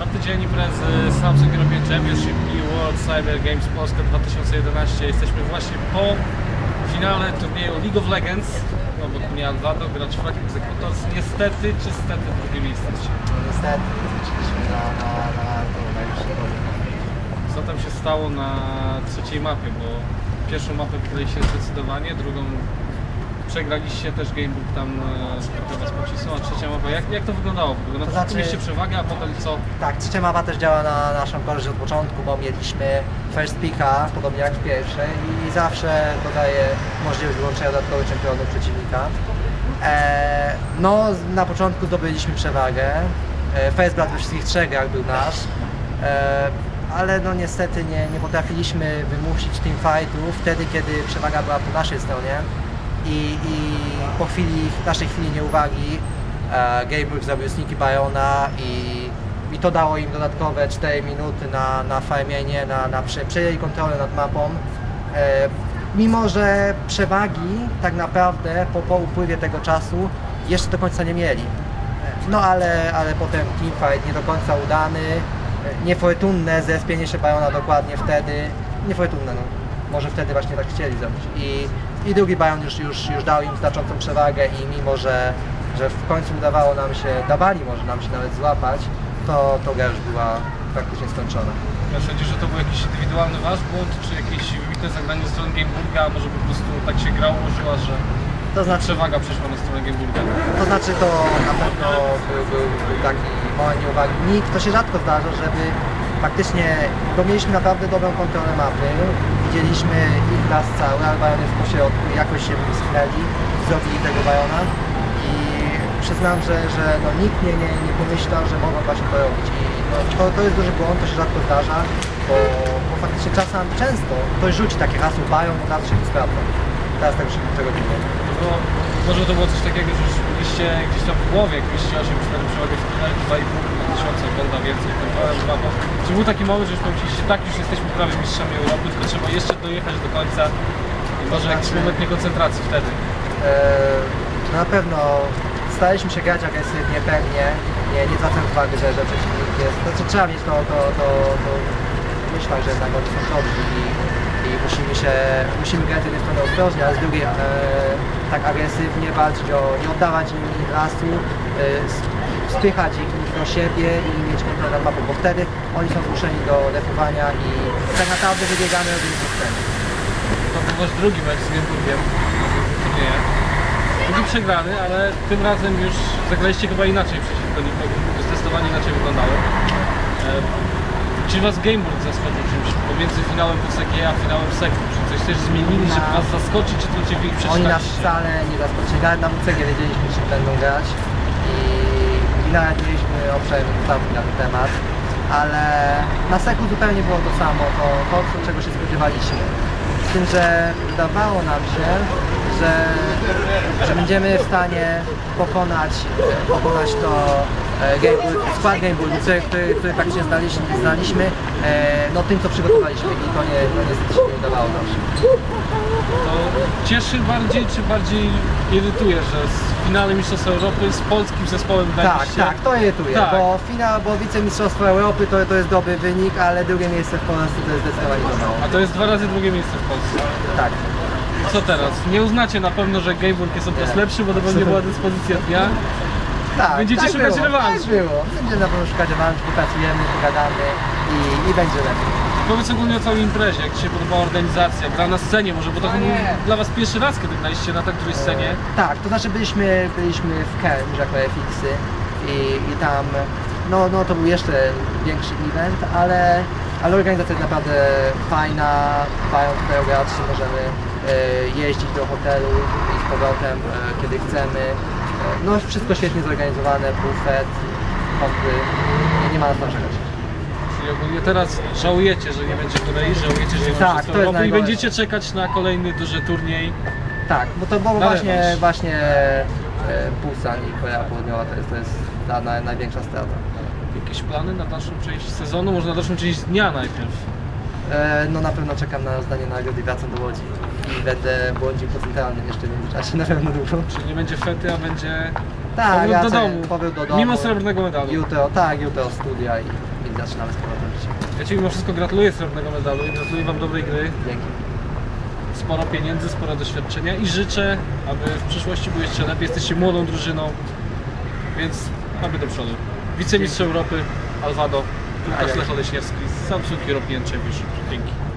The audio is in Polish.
Czwarty dzień imprezy Samsung European Championship i World Cyber Games Polska 2011. Jesteśmy właśnie po finale turnieju League of Legends. Obok mnie Alvaro, gracz Flag Executors. Niestety, czy stety drugie miejsce dzisiaj. Niestety wróciliśmy na, na, na najwyższe poziom. Co tam się stało na trzeciej mapie, bo pierwszą mapę wygraliście zdecydowanie, drugą przegraliście też Gamebook tam trochę was pocisnął, a trzecia mapa, jak, jak to wyglądało? Na początku znaczy- mieliście przewagę, a potem co? Tak, trzecia mapa też działa na naszą korzyść od początku, bo mieliśmy first picka, podobnie jak w pierwszej i zawsze to daje możliwość wyłączenia dodatkowych czempionów przeciwnika. E, no, na początku zdobyliśmy przewagę. E, first Blood we wszystkich trzech grach był nasz. E, ale no niestety nie, nie potrafiliśmy wymusić teamfightów wtedy, kiedy przewaga była po naszej stronie i, i po chwili, naszej chwili nieuwagi e, Gameworks zrobił sneaky Biona i, i to dało im dodatkowe 4 minuty na, na farmienie, na, na prze, przejęli kontrolę nad mapą. E, mimo, że przewagi tak naprawdę po, po upływie tego czasu jeszcze do końca nie mieli. No ale, ale potem teamfight nie do końca udany, e, niefortunne zespienie się Biona dokładnie wtedy, niefortunne no, może wtedy właśnie tak chcieli zrobić i, i drugi Bion już, już, już dał im znaczącą przewagę i mimo, że, że w końcu udawało nam się, dawali może nam się nawet złapać, to, to gra już była praktycznie skończona. Ja sądzisz, że to był jakiś indywidualny wasz błąd, czy jakieś wybitne zagranie ze strony Gameburga, a może po prostu tak się gra ułożyła, że To znaczy, przewaga przeszła na stronę Gameburga? To znaczy to na pewno był, był, był taki moment nieuwagi. Nikt, to się rzadko zdarza, żeby faktycznie, bo mieliśmy naprawdę dobrą kontrolę mapy, widzieliśmy ich raz cały, ale Bajon jest po środku jakoś się wyschnęli, zrobili tego Bajona. I przyznam, że, że no, nikt nie, nie, nie pomyślał, że mogą właśnie to robić. I no, to, to jest duży błąd, to się rzadko zdarza, bo, bo faktycznie czasem, często ktoś rzuci takie hasło Bajon, od razu się to sprawdza. Teraz tego się niczego nie. To było, może to było coś takiego, że już byliście gdzieś tam w głowie, jak byliście 8-4 przewagę w finale, 2,5 tysiąca konta więcej, kontrolę mapą. Czy był taki moment, że już pomyśleliście, tak, już jesteśmy prawie mistrzami Europy, tylko trzeba jeszcze dojechać do końca i może jakiś znaczy- moment niekoncentracji wtedy? Eee, na pewno staraliśmy się grać agresywnie, pewnie, nie, nie zwracając uwagi, że, że przeciwnik jest, znaczy trzeba mieć to, to, to, to myśleć, że jednak oni są dobrzy i, musimy się, musimy grać z jednej strony ostrożnie, ale z drugiej e, tak agresywnie walczyć o, nie oddawać im lasu, e, spychać ich do siebie i mieć kontrolę nad mapą, bo wtedy oni są zmuszeni do defowania i tak naprawdę wybiegamy od innych systemów. To był wasz drugi mecz z turnieju. Drugi przegrany, ale tym razem już zagraliście chyba inaczej przeciwko to zdecydowanie inaczej wyglądało. Czy was Gameburg zaskoczył czymś pomiędzy finałem WCG a finałem Sektu? Czy coś też zmienili, żeby was zaskoczyć, czy ciebie ich Oni nas przeczytaliście? wcale nie zaskoczyli, nawet na WCG wiedzieliśmy czym będą grać i, i nawet mieliśmy obszerny ustawki na ten temat, ale na Seku zupełnie było to samo, to, to czego się spodziewaliśmy. Z tym, że wydawało nam się, że, że będziemy w stanie pokonać, pokonać to e, Gamebull, skład Gamebull, który, który, praktycznie znaliśmy, znaliśmy e, no tym co przygotowaliśmy i to nie, to niestety się nie udawało nam się. Cieszy bardziej, czy bardziej irytuje, że z finale Mistrzostwa Europy z polskim zespołem Tak, graliście? tak, to irytuje, Tak. bo finał, bo wicemistrzostwo Europy to, to jest dobry wynik, ale drugie miejsce w Polsce to jest zdecydowanie za mało. A to jest dwa razy drugie miejsce w Polsce. Tak. Co teraz? Nie uznacie na pewno, że Gameburg jest o prostu Nie. lepszy, bo to będzie była dyspozycja dnia. Tak, Będziecie tak szukać było, rewanżu. Tak było. Będziemy na pewno szukać rewanżu, popracujemy, pogadamy i, i będzie lepiej. Powiedz ogólnie o całej imprezie, jak Ci się podobała organizacja, gra na scenie może, bo to chyba był dla Was pierwszy raz, kiedy graliście na tak dużej scenie. Tak, to znaczy byliśmy, byliśmy w Kern, że jako Fixy i, i tam, no, no to był jeszcze większy event, ale, ale organizacja jest naprawdę fajna, mają tutaj graczy, możemy e, jeździć do hotelu i z powrotem, e, kiedy chcemy. No wszystko świetnie zorganizowane, bufet, kąpy, nie, nie ma na co narzekać. Czyli ogólnie teraz żałujecie, że nie będzie kolei, żałujecie, że nie ma Tak, to jest Europy i najgorsze. będziecie czekać na kolejny duży turniej. Tak, bo to było właśnie, rewanż. właśnie e, Busan i Korea Południowa to jest, to jest ta naj, największa strata. Jakieś plany na dalszą część sezonu, może na dalszą część dnia najpierw? E, no na pewno czekam na rozdanie nagrody i wracam do Łodzi. I będę błądził po centralnym jeszcze w międzyczasie na pewno długo. Czyli nie będzie fety, a będzie Tak, powrót do wracam- domu. powrót do domu. Mimo srebrnego medalu. Jutro, tak, jutro studia i, i zaczynamy z powrotem życie. Ja Ci mimo wszystko gratuluję srebrnego medalu i gratuluję Wam dobrej gry. Dzięki. sporo pieniędzy, sporo doświadczenia i życzę, aby w przyszłości było jeszcze lepiej. Jesteście młodą drużyną, więc aby do przodu. Wicemistrz Europy Alvado, Łukasz Tak. Lech Oleśniewski, Samsung European Championship. Dzięki.